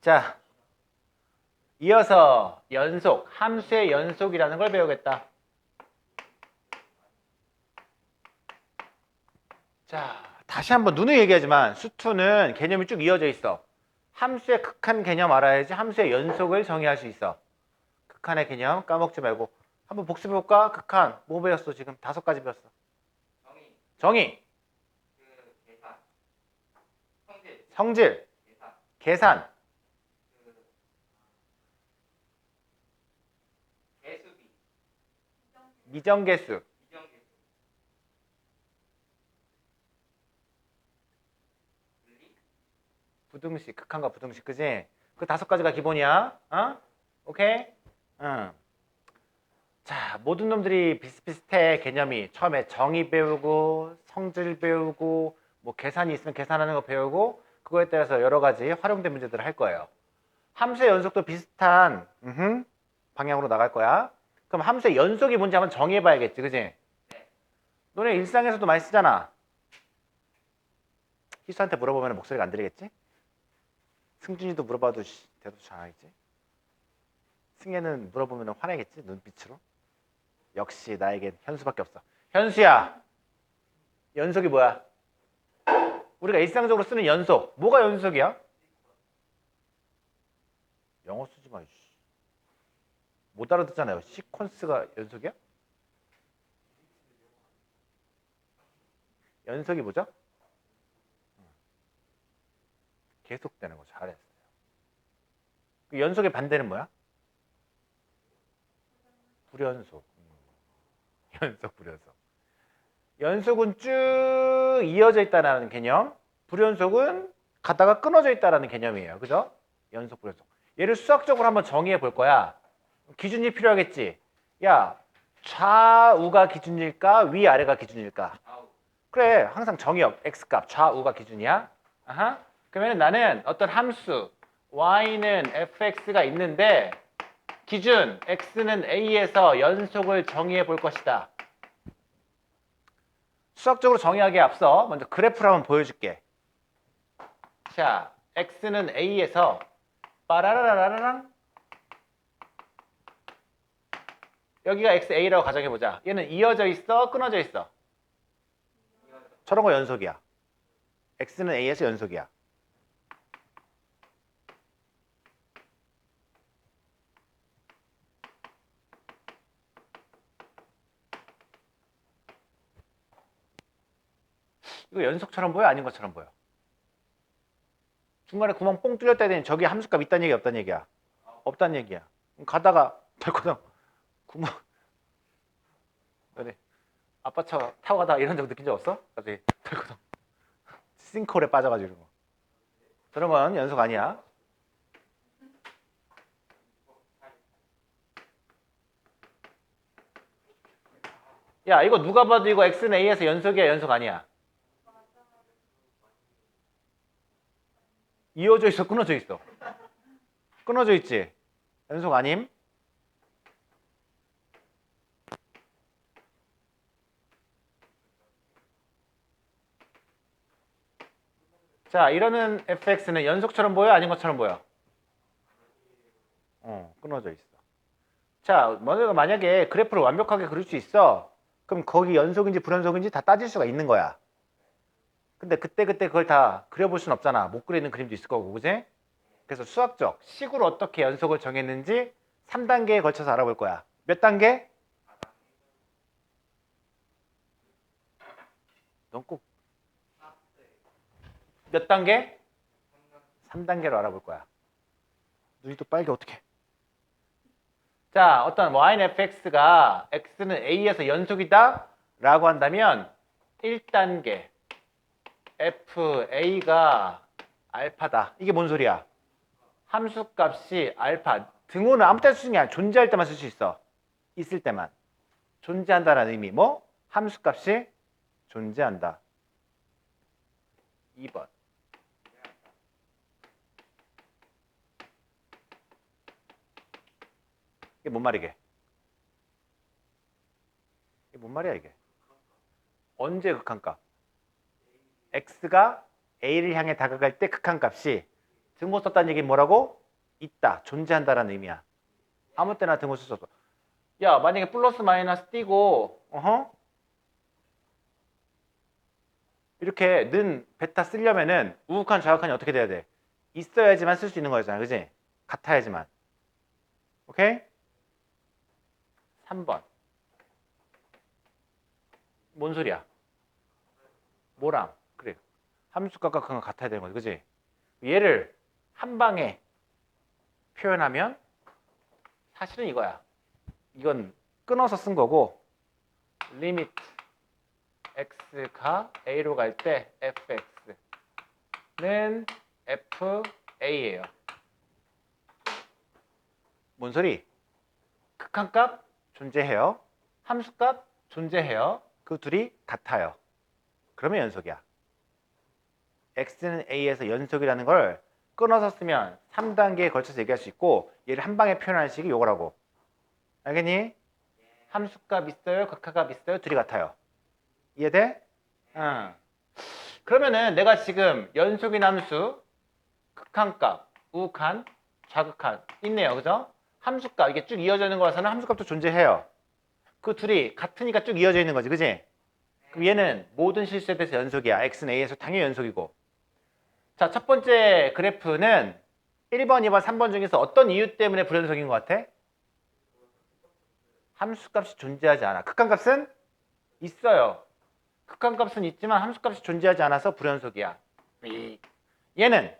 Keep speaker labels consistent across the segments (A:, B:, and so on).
A: 자, 이어서 연속, 함수의 연속이라는 걸 배우겠다. 자, 다시 한번 눈에 얘기하지만 수투는 개념이 쭉 이어져 있어. 함수의 극한 개념 알아야지 함수의 연속을 정의할 수 있어. 극한의 개념 까먹지 말고 한번 복습해볼까? 극한 뭐 배웠어 지금? 다섯 가지 배웠어.
B: 정의,
A: 정의,
B: 그 계산, 성질,
A: 성질,
B: 계산,
A: 계산,
B: 그 개수비,
A: 미정계수, 부등식, 극한과 부등식, 그지? 그 다섯 가지가 기본이야. 어? 오케이? 응. 자, 모든 놈들이 비슷비슷해, 개념이. 처음에 정의 배우고, 성질 배우고, 뭐 계산이 있으면 계산하는 거 배우고, 그거에 따라서 여러 가지 활용된 문제들을 할 거예요. 함수의 연속도 비슷한, 방향으로 나갈 거야. 그럼 함수의 연속이 뭔지 한번 정의해 봐야겠지, 그지? 너네 일상에서도 많이 쓰잖아. 희수한테 물어보면 목소리가 안 들리겠지? 승준이도 물어봐도 씨, 대도 잘 알겠지? 승혜는 물어보면 화내겠지? 눈빛으로? 역시 나에겐 현수밖에 없어. 현수야! 연속이 뭐야? 우리가 일상적으로 쓰는 연속. 뭐가 연속이야? 영어 쓰지 마. 씨. 못 알아듣잖아요. 시퀀스가 연속이야? 연속이 뭐죠? 계속되는 거 잘했어요. 그 연속의 반대는 뭐야? 불연속. 음. 연속 불연속. 연속은 쭉 이어져 있다는 개념. 불연속은 가다가 끊어져 있다는 개념이에요. 그죠? 연속 불연속. 얘를 수학적으로 한번 정의해 볼 거야. 기준이 필요하겠지. 야, 좌우가 기준일까? 위아래가 기준일까? 그래 항상 정의역 x값 좌우가 기준이야 아하. 그러면 나는 어떤 함수 y는 fx가 있는데 기준 x는 a에서 연속을 정의해 볼 것이다 수학적으로 정의하기에 앞서 먼저 그래프를 한번 보여줄게 자 x는 a에서 빠라라라라랑 여기가 xa라고 가정해 보자 얘는 이어져 있어 끊어져 있어 저런 거 연속이야. x는 a에서 연속이야. 이거 연속처럼 보여? 아닌 것처럼 보여? 중간에 구멍 뽕 뚫렸다 더니 저기 함수값 있다는 얘기야? 없다는 얘기야? 없다는 얘기야. 가다가 덜커덩 구멍. 그래 아빠 차 타고 가다 이런 적 느낀 적 없어? 갑자기 덜커덩. 싱크홀에 빠져가지고. 이런 거 그런 건 연속 아니야. 야 이거 누가 봐도 이거 x는 a에서 연속이야 연속 아니야? 이어져 있어? 끊어져 있어? 끊어져 있지? 연속 아님 자, 이러는 fx는 연속처럼 보여? 아닌 것처럼 보여? 어, 끊어져 있어. 자, 먼저 만약에 그래프를 완벽하게 그릴 수 있어. 그럼 거기 연속인지 불연속인지 다 따질 수가 있는 거야. 근데 그때그때 그걸 다 그려볼 순 없잖아. 못 그리는 그림도 있을 거고, 그지? 그래서 수학적, 식으로 어떻게 연속을 정했는지 3단계에 걸쳐서 알아볼 거야. 몇 단계? 넌꼭 몇 단계? 3단계로 알아볼 거야. 눈이 또 빨개 어떡해. 자, 어떤 y는 fx가 x는 a에서 연속이다 라고 한다면 1단계 fa가 알파다. 이게 뭔 소리야? 함수값이 알파. 등호는 아무 때나 쓰는 게 아니라 존재할 때만 쓸 수 있어. 있을 때만. 존재한다는 의미. 뭐? 함수값이 존재한다. 2번. 이게 뭔 말이게? 이게 뭔 말이야 이게? 언제 극한값? x가 a를 향해 다가갈 때 극한값이 등호 썼다는 얘기는 뭐라고? 있다, 존재한다라는 의미야. 아무 때나 등호 없어. 야, 만약에 플러스 마이너스 띄고, 어허? 이렇게 는 베타 쓰려면은 우극한 좌극한이 어떻게 돼야 돼? 있어야지만 쓸 수 있는 거잖아, 그지? 같아야지만. 오케이? 3번. 뭔 소리야? 뭐랑? 그래. 함수값과 그거 같아야 되는 거지, 그지? 얘를 한 방에 표현하면 사실은 이거야. 이건 끊어서 쓴 거고 리미트 x가 a로 갈 때 fx는 fa예요. 뭔 소리? 극한값 존재해요. 함수값 존재해요. 그 둘이 같아요. 그러면 연속이야. x는 a에서 연속이라는 걸 끊어서 쓰면 3단계에 걸쳐서 얘기할 수 있고 얘를 한 방에 표현하는 식이 요거라고. 알겠니? 함수값 있어요? 극한값 있어요? 둘이 같아요. 이해돼? 응. 그러면은 내가 지금 연속인 함수, 극한값, 우극한, 좌극한 있네요. 그죠? 함수값 이게 쭉 이어져 있는 거라서는 함수값도 존재해요. 그 둘이 같으니까 쭉 이어져 있는 거지. 그지? 그럼 얘는 모든 실수에 대해서 연속이야. x는 a에서 당연히 연속이고. 자, 첫 번째 그래프는 1번, 2번, 3번 중에서 어떤 이유 때문에 불연속인 것 같아? 함수값이 존재하지 않아. 극한값은 있어요. 극한값은 있지만 함수값이 존재하지 않아서 불연속이야. 이- 얘는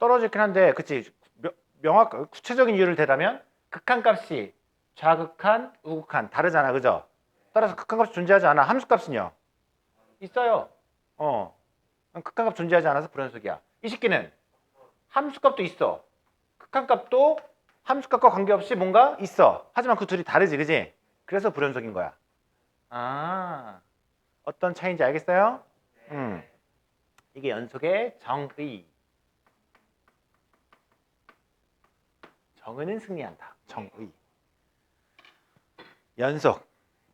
A: 떨어지긴 한데, 그치? 명- 명확, 구체적인 이유를 대라면 극한 값이 좌극한, 우극한 다르잖아, 그죠? 따라서 극한 값이 존재하지 않아. 함수 값은요? 있어요. 어. 극한 값 존재하지 않아서 불연속이야. 이 식기는 함수 값도 있어. 극한 값도 함수 값과 관계없이 뭔가 있어. 하지만 그 둘이 다르지, 그지? 그래서 불연속인 거야. 아, 어떤 차이인지 알겠어요? 음. 이게 연속의 정의. 정의는 승리한다. 정의. 연속.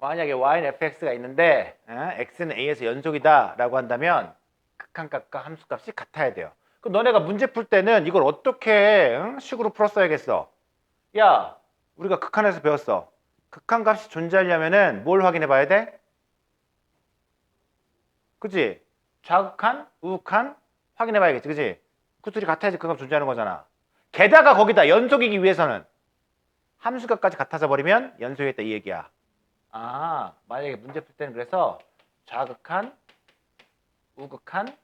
A: 만약에 y는 fx가 있는데 어, x는 a에서 연속이다라고 한다면 극한값과 함수값이 같아야 돼요. 그럼 너네가 문제 풀 때는 이걸 어떻게 응? 식으로 풀었어야겠어? 야, 우리가 극한에서 배웠어. 극한값이 존재하려면은 뭘 확인해 봐야 돼? 그지? 좌극한, 우극한 확인해 봐야겠지, 그지? 그 둘이 같아야지 극한값 존재하는 거잖아. 게다가 거기다 연속이기 위해서는 함수값까지 같아져 버리면 연속이겠다 이 얘기야. 아, 만약에 문제 풀 때는 그래서 좌극한, 우극한,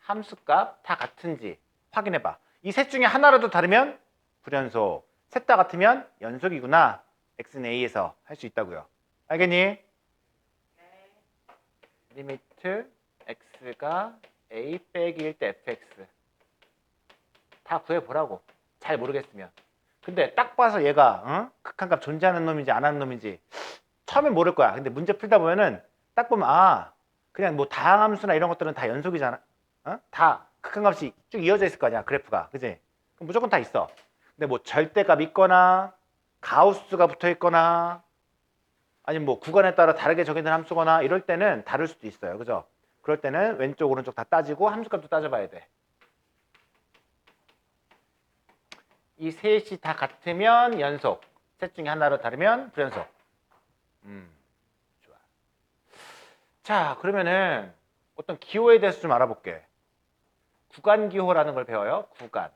A: 함수값 다 같은지 확인해 봐. 이 셋 중에 하나라도 다르면 불연속. 셋 다 같으면 연속이구나. x는 a에서 할 수 있다고요. 알겠니? 리미트 x가 a 빼기 1 때 fx 다 구해보라고. 잘 모르겠으면. 근데 딱 봐서 얘가 어? 극한값 존재하는 놈인지 안 하는 놈인지 처음엔 모를 거야. 근데 문제 풀다 보면은 딱 보면 아 그냥 뭐 다항함수나 이런 것들은 다 연속이잖아. 어? 다 극한값이 쭉 이어져 있을 거 아니야 그래프가, 그지? 그럼 무조건 다 있어. 근데 뭐 절대값 있거나 가우스가 붙어 있거나 아니면 뭐 구간에 따라 다르게 정해진 함수거나 이럴 때는 다를 수도 있어요, 그죠? 그럴 때는 왼쪽 오른쪽 다 따지고 함수값도 따져봐야 돼. 이 셋이 다 같으면 연속, 셋 중에 하나로 다르면 불연속. 음, 좋아. 자, 그러면은 어떤 기호에 대해서 좀 알아볼게. 구간 기호라는 걸 배워요. 구간.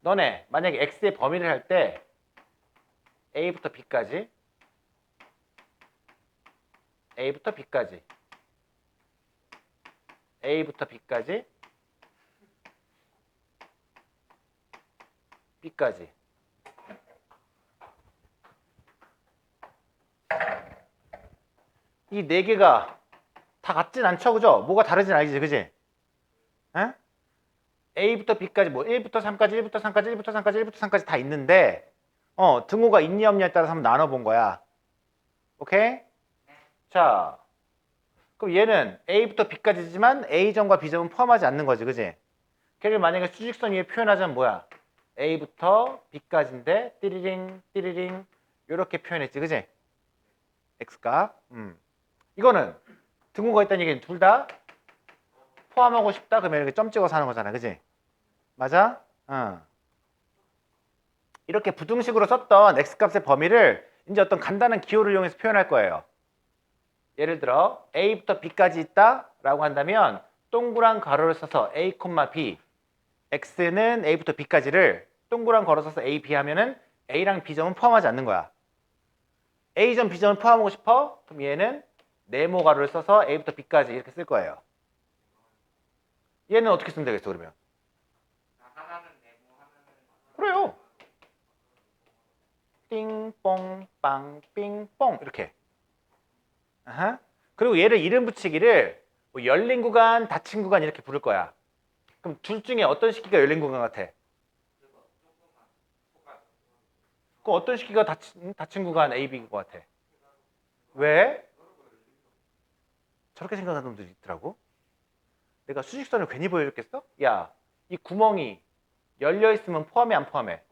A: 너네 만약에 x의 범위를 할 때 a부터 b까지 a부터 b까지 a부터 b까지 b까지 이 네 개가 다 같진 않죠, 그죠? 뭐가 다르진 아니지, 그지? 에? A부터 B까지 뭐 1부터 3까지, 1부터 3까지, 1부터 3까지, 1부터 3까지 다 있는데 어, 등호가 있냐 없냐에 따라서 한번 나눠 본 거야. 오케이? 자. 그럼 얘는 A부터 B까지지만 A점과 B점은 포함하지 않는 거지, 그지? 걔를 만약에 수직선 위에 표현하자면 뭐야? A부터 B까지인데 띠리링 띠리링 이렇게 표현했지, 그지? x값. 음. 이거는 등호가 있다는 얘기는 둘 다 포함하고 싶다. 그러면 이렇게 점 찍어서 하는 거잖아. 그지? 맞아? 어. 이렇게 부등식으로 썼던 x값의 범위를 이제 어떤 간단한 기호를 이용해서 표현할 거예요. 예를 들어 a부터 b까지 있다 라고 한다면 동그란 가로를 써서 a, b x는 a부터 b까지를 동그란 가로 써서 a, b 하면은 a랑 b점은 포함하지 않는 거야. a점, b점을 포함하고 싶어? 그럼 얘는 네모 가로를 써서 a부터 b까지 이렇게 쓸 거예요. 얘는 어떻게 쓰면 되겠어 그러면? 그래요. 띵뽕 빵 삥뽕 이렇게. 그리고 얘를 이름 붙이기를 뭐 열린 구간, 닫힌 구간 이렇게 부를 거야. 그럼 둘 중에 어떤 식기가 열린 구간 같아?
B: 그
A: 어떤 식기가 닫힌, 닫힌 구간 A, B인 것 같아? 왜? 저렇게 생각하는 놈들이 있더라고. 내가 수직선을 괜히 보여줬겠어? 야, 이 구멍이 열려 있으면 포함해 안 포함해?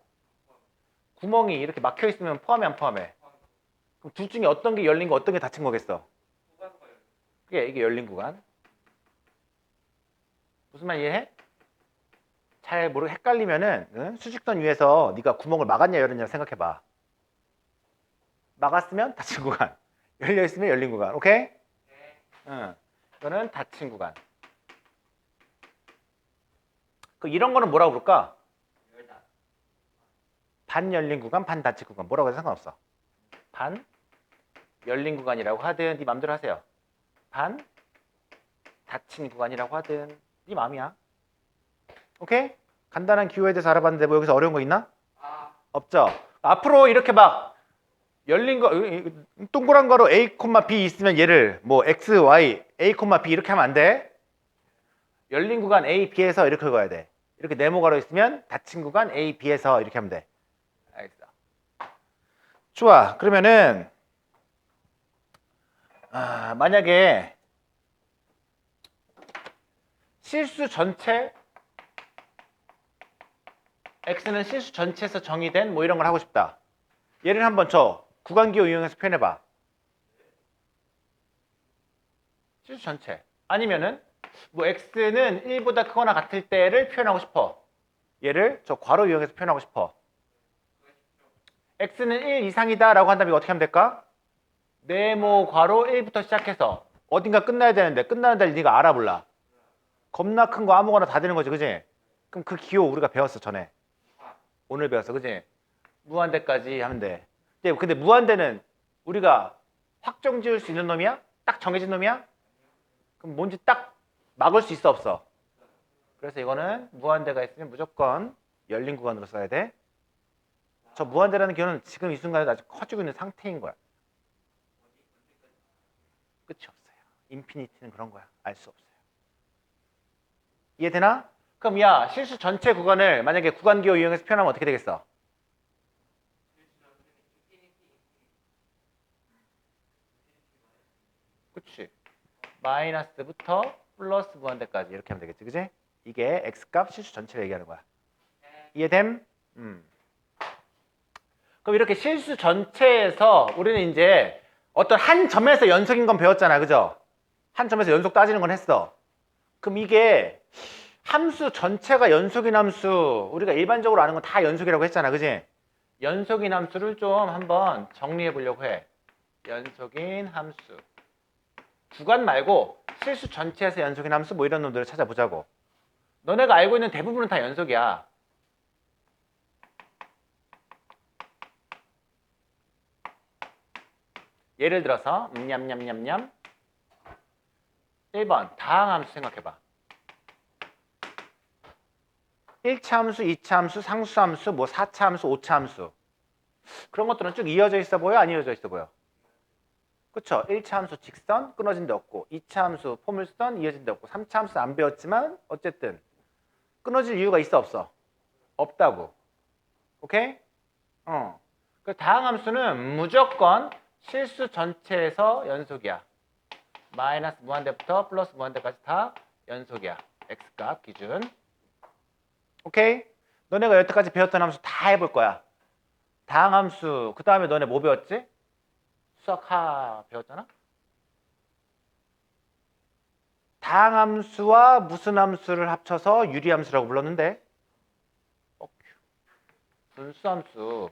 A: 구멍이 이렇게 막혀 있으면 포함해 안 포함해? 그럼 둘 중에 어떤 게 열린 거 어떤 게 닫힌 거겠어? 그게 이게 열린 구간. 무슨 말 이해해? 잘 모르 헷갈리면은 응? 수직선 위에서 네가 구멍을 막았냐 열었냐 생각해봐. 막았으면 닫힌 구간. 열려 있으면 열린 구간. 오케이?
B: 네.
A: 응. 이거는 닫힌 구간. 그 이런 거는 뭐라고 부를까? 반 열린 구간, 반 닫힌 구간. 뭐라고 해도 상관없어. 반 열린 구간이라고 하든 네 맘대로 하세요. 반 닫힌 구간이라고 하든 네 마음이야. 오케이? 간단한 기호에 대해서 알아봤는데 뭐 여기서 어려운 거 있나?
B: 아
A: 없죠. 앞으로 이렇게 막 열린 거 동그란 거로 a, b 있으면 얘를 뭐 x, y, a, b 이렇게 하면 안 돼. 열린 구간 a, b에서 이렇게 긁어야 돼. 이렇게 네모가로 있으면 닫힌 구간 a, b에서 이렇게 하면 돼. 알겠어. 좋아. 그러면은 아, 만약에 실수 전체 x는 실수 전체에서 정의된 뭐 이런 걸 하고 싶다. 얘를 한번 저 구간기호 이용해서 표현해 봐. 실수 전체. 아니면은 뭐 x는 1보다 크거나 같을 때를 표현하고 싶어. 얘를 저 괄호 이용해서 표현하고 싶어. x는 1 이상이다라고 한다면 이거 어떻게 하면 될까? 네모 괄호 1부터 시작해서 어딘가 끝나야 되는데 끝나는 데를 네가 알아볼라. 겁나 큰 거 아무거나 다 되는 거지, 그지? 그럼 그 기호 우리가 배웠어 전에. 오늘 배웠어, 그지? 무한대까지 하면 돼. 근데, 근데 무한대는 우리가 확정 지을 수 있는 놈이야? 딱 정해진 놈이야? 그럼 뭔지 딱 막을 수 있어, 없어? 그래서 이거는 무한대가 있으면 무조건 열린 구간으로 써야 돼. 저 무한대라는 기호는 지금 이 순간에 아직 커지고 있는 상태인 거야. 끝이 없어요. 인피니티는 그런 거야. 알 수 없어요. 이해되나? 그럼 야 실수 전체 구간을 만약에 구간 기호 이용해서 표현하면 어떻게 되겠어? 그치 마이너스부터 플러스 무한대까지 이렇게 하면 되겠지 그지? 이게 x값 실수 전체를 얘기하는 거야 이해됨? 음. 그럼 이렇게 실수 전체에서 우리는 이제 어떤 한 점에서 연속인 건 배웠잖아 그죠? 한 점에서 연속 따지는 건 했어. 그럼 이게 함수 전체가 연속인 함수 우리가 일반적으로 아는 건 다 연속이라고 했잖아 그지? 연속인 함수를 좀 한번 정리해 보려고 해. 연속인 함수. 구간 말고 실수 전체에서 연속인 함수 뭐 이런 놈들을 찾아보자고. 너네가 알고 있는 대부분은 다 연속이야 예를 들어서 음, 냠냠냠냠 1번 다항 함수 생각해봐 1차 함수, 2차 함수, 상수 함수, 뭐 4차 함수, 5차 함수. 그런 것들은 쭉 이어져 있어 보여? 안 이어져 있어 보여? 그쵸? 1차 함수 직선 끊어진 데 없고 2차 함수 포물선 이어진 데 없고 3차 함수 안 배웠지만 어쨌든 끊어질 이유가 있어 없어? 없다고. 오케이? 어. 그 다항 함수는 무조건 실수 전체에서 연속이야. 마이너스 무한대부터 플러스 무한대까지 다 연속이야. x값 기준. 오케이? 너네가 여태까지 배웠던 함수 다 해볼 거야. 다항함수, 그 다음에 너네 뭐 배웠지? 수학하 배웠잖아. 다항함수와 무슨 함수를 합쳐서 유리함수라고 불렀는데 어, 분수함수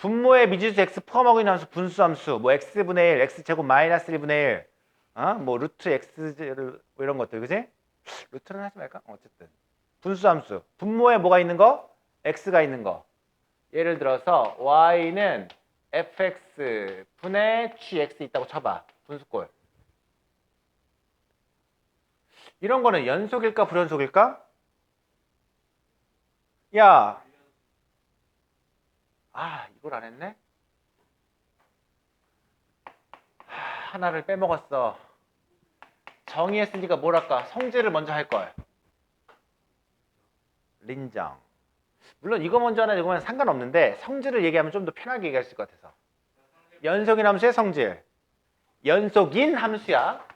A: 분모의 미지수 x 있는 함수 분수함수 뭐 x분의 1, x제곱 마이너스 1분의 1 어? 뭐 루트 x를 뭐 이런 것들 그지? 루트는 하지 말까? 어쨌든 분수함수 분모에 뭐가 있는 거? x가 있는 거 예를 들어서 y는 fx 분의 gx 있다고 쳐봐 분수꼴 이런 거는 연속일까 불연속일까? 야, 아 이걸 안 했네. 하, 하나를 빼먹었어. 정의했으니까 뭘 할까? 성질을 먼저 할 걸. 린정. 물론 이거 먼저 하나 이거면 상관없는데 성질을 얘기하면 좀 더 편하게 얘기할 수 있을 것 같아서. 연속인 함수의 성질. 연속인 함수야.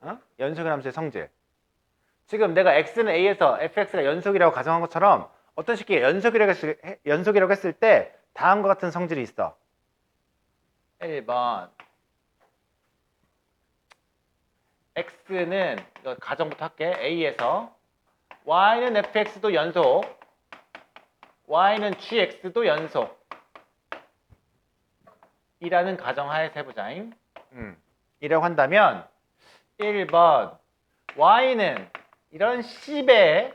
A: 어? 연속인 함수의 성질. 지금 내가 x는 a에서 fx가 연속이라고 가정한 것처럼 어떤 식의 연속이라고 했을, 연속이라고 했을 때 다음과 같은 성질이 있어. 1번 x는 이거 가정부터 할게. a에서 y는 fx도 연속 y는 gx도 연속 이라는 가정하에서 해보자잉. 음. 이라고 한다면 1번 y는 이런 10의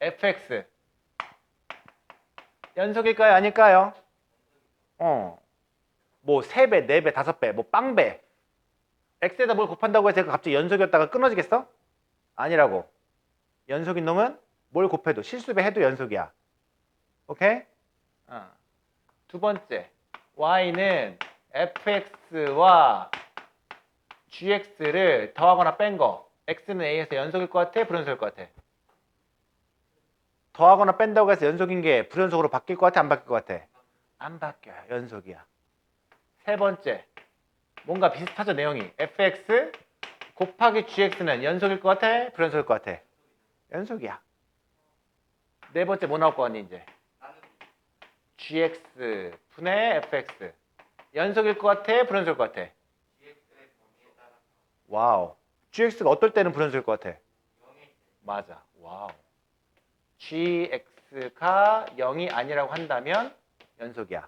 A: fx 연속일까요? 아닐까요? 어. 뭐 3배, 4배, 5배, 뭐 빵배 x에다 뭘 곱한다고 해서 갑자기 연속이었다가 끊어지겠어? 아니라고 연속인 놈은 뭘 곱해도 실수배 해도 연속이야 오케이? 어. 두 번째 y는 fx와 gx를 더하거나 뺀거 x는 a에서 연속일 것 같아? 불연속일 것 같아? 더하거나 뺀다고 해서 연속인 게 불연속으로 바뀔 것 같아? 안 바뀔 것 같아? 안 바뀌어요. 연속이야. 세 번째 뭔가 비슷하죠 내용이 fx 곱하기 gx는 연속일 것 같아? 불연속일 것 같아? 연속이야. 네 번째 뭐 나올 거 같니 이제? gx 분의 fx 연속일 것 같아? 불연속일 것 같아? 와우. Gx가 어떨 때는 불연속일 것 같아? 맞아. 와우. gx가 0이 아니라고 한다면 연속이야.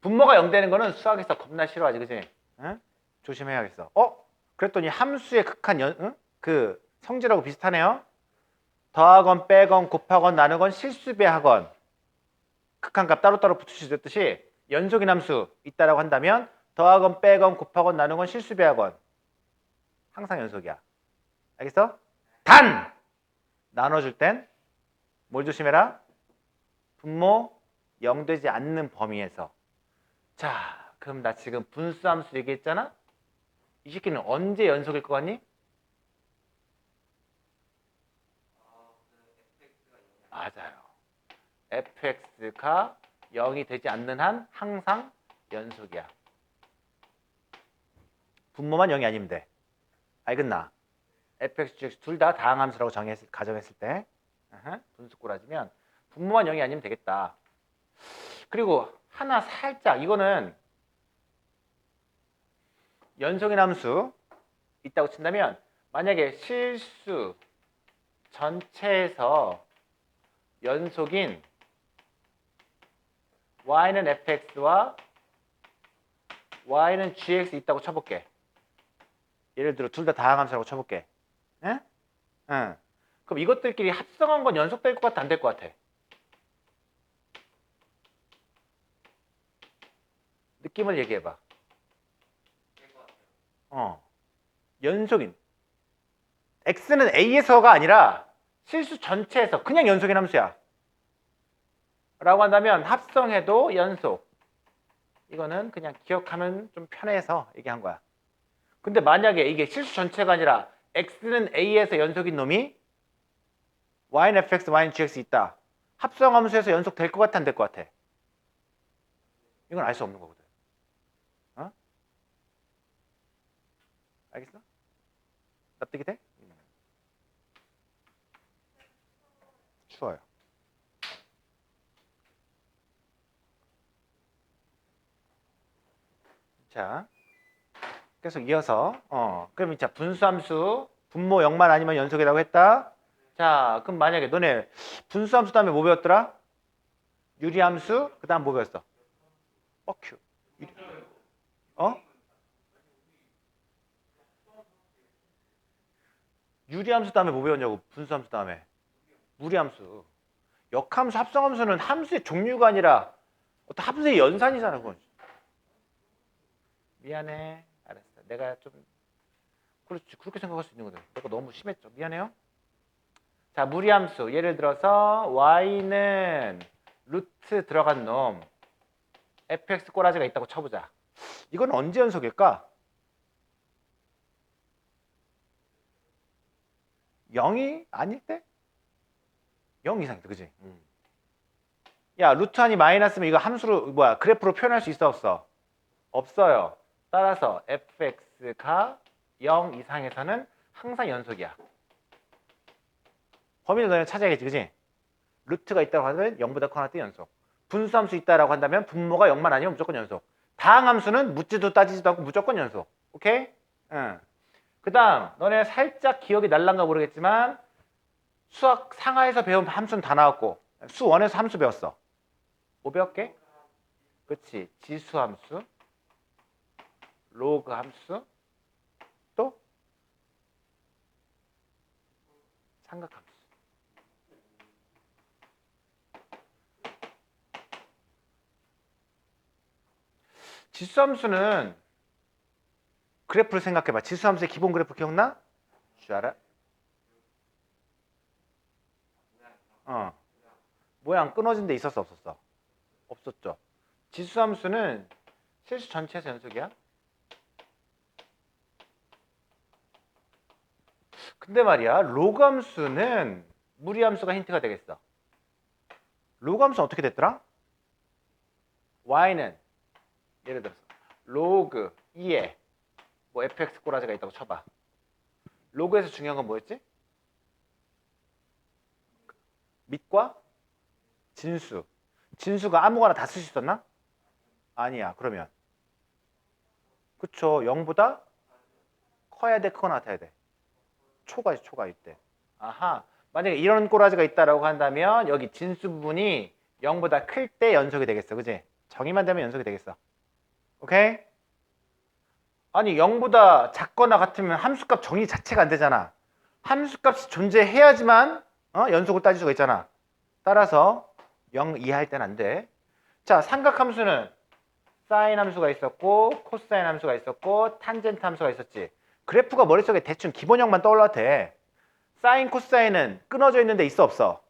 A: 분모가 0 되는 거는 수학에서 겁나 싫어하지, 그지? 응? 조심해야겠어. 어? 그랬더니 함수의 극한 연, 응? 그 성질하고 비슷하네요. 더하건 빼건 곱하건 나누건 실수배하건 극한값 따로따로 붙이셨듯이 연속인 함수 있다라고 한다면 더하건 빼건 곱하건 나누건 실수배하건 항상 연속이야. 알겠어? 단 나눠줄 땐 뭘 조심해라? 분모 0 되지 않는 범위에서. 자, 그럼 나 지금 분수함수 얘기했잖아? 이 새끼는 언제 연속일 것 같니? 맞아요. fx가 0이 되지 않는 한 항상 연속이야. 분모만 0이 아니면 돼. 알겠나? fx, gx 둘 다 다항함수라고 정했을, 가정했을 때 분수 꼬라지면 분모만 0이 아니면 되겠다. 그리고 하나 살짝 이거는 연속인 함수 있다고 친다면 만약에 실수 전체에서 연속인 y는 fx와 y는 gx 있다고 쳐볼게. 예를 들어 둘 다 다항 함수라고 쳐볼게. 응? 응. 그럼 이것들끼리 합성한 건 연속될 것 같아, 안 될 것 같아? 느낌을 얘기해봐. 어. 연속인. x는 a에서가 아니라 실수 전체에서 그냥 연속인 함수야. 라고 한다면 합성해도 연속. 이거는 그냥 기억하면 좀 편해서 얘기한 거야. 근데 만약에 이게 실수 전체가 아니라 x는 a에서 연속인 놈이 y는 fx, y는 gx 있다. 합성함수에서 연속 될 것 같아, 안 될 것 같아? 이건 알 수 없는 거거든. 어? 알겠어? 납득이 돼? 쉬워요. 자, 계속 이어서 어 그럼 자 분수함수 분모 0만 아니면 연속이라고 했다. 자, 그럼 만약에 너네 분수함수 다음에 뭐 배웠더라? 유리함수 그 다음 뭐 배웠어? 유리- 어? 유리함수 다음에 뭐 배웠냐고 분수함수 다음에 무리함수. 역함수, 합성함수는 함수의 종류가 아니라 어떤 함수의 연산이잖아 그건. 미안해. 내가 좀 그렇지 그렇게 생각할 수 있는 거다. 내가 너무 심했죠. 미안해요. 자 무리함수 예를 들어서 y는 루트 들어간 놈 fx 꼬라지가 있다고 쳐보자. 이건 언제 연속일까? 0이 아닐 때? 0 이상이다, 그지? 야, 루트 한이 마이너스면 이거 함수로, 뭐야, 그래프로 표현할 수 있어, 없어? 없어요. 따라서 fx가 0 이상에서는 항상 연속이야. 범위를 너네 찾아야겠지, 그지? 루트가 있다고 하면 0보다 커나 때 연속. 분수함수 있다라고 한다면 분모가 0만 아니면 무조건 연속. 다항함수는 묻지도 따지지도 않고 무조건 연속. 오케이? 응. 그 다음, 너네 살짝 기억이 날란가 모르겠지만, 수학 상하에서 배운 함수는 다 나왔고, 수원에서 함수 배웠어. 뭐 배웠게? 그치. 지수함수, 로그 함수, 또? 삼각 함수. 지수함수는 그래프를 생각해봐. 지수함수의 기본 그래프 기억나? 줄 알아? 어. 모양 끊어진 데 있었어 없었어? 없었죠. 지수함수는 실수 전체에서 연속이야? 근데 말이야 로그함수는 무리함수가 힌트가 되겠어. 로그함수는 어떻게 됐더라? y는 예를 들어서 로그 2에 뭐 fx 꼬라지가 있다고 쳐봐. 로그에서 중요한 건 뭐였지? 밑과 진수. 진수가 아무거나 다 쓸 수 있었나? 아니야. 그러면 그쵸. 0보다 커야 돼, 크거나 같아야 돼. 초가 초가 이때. 아하. 만약에 이런 꼬라지가 있다라고 한다면 여기 진수 부분이 0보다 클 때 연속이 되겠어. 그지? 정의만 되면 연속이 되겠어. 오케이? 아니 0보다 작거나 같으면 함수값 정의 자체가 안 되잖아. 함수값이 존재해야지만 어? 연속을 따질 수가 있잖아. 따라서 0 이하일 땐안 돼. 자, 삼각함수는 사인 함수가 있었고 코사인 함수가 있었고 탄젠트 함수가 있었지. 그래프가 머릿속에 대충 기본형만 떠올라도 돼. 사인, 코사인은 끊어져 있는 데 있어 없어?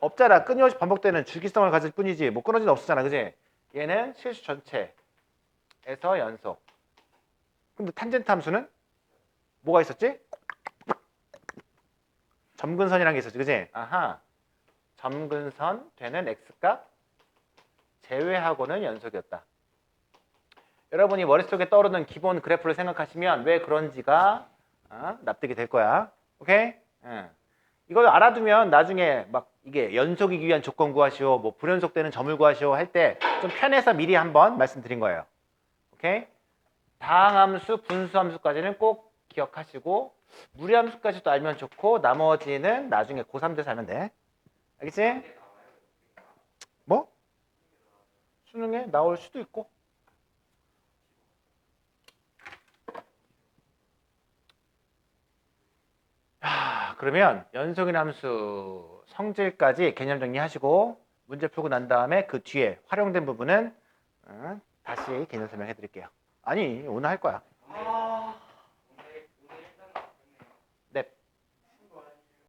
A: 없잖아. 끊임없이 반복되는 주기성을 가질 뿐이지 뭐 끊어진 데 없었잖아. 그지? 얘는 실수 전체에서 연속. 근데 탄젠트 함수는 뭐가 있었지? 점근선이라는 게 있었지. 그지? 아하. 점근선 되는 x값 제외하고는 연속이었다. 여러분이 머릿속에 떠오르는 기본 그래프를 생각하시면 왜 그런지가 어, 납득이 될 거야. 오케이? 응. 이걸 알아두면 나중에 막 이게 연속이기 위한 조건 구하시오, 뭐 불연속되는 점을 구하시오 할 때 좀 편해서 미리 한번 말씀드린 거예요. 오케이? 다항함수, 분수함수까지는 꼭 기억하시고 무리함수까지도 알면 좋고 나머지는 나중에 고3 돼서 알면 돼. 알겠지? 뭐? 수능에 나올 수도 있고. 하, 그러면 연속인 함수 성질까지 개념 정리하시고 문제 풀고 난 다음에 그 뒤에 활용된 부분은 어, 다시 개념 설명해 드릴게요. 아니 오늘 할 거야.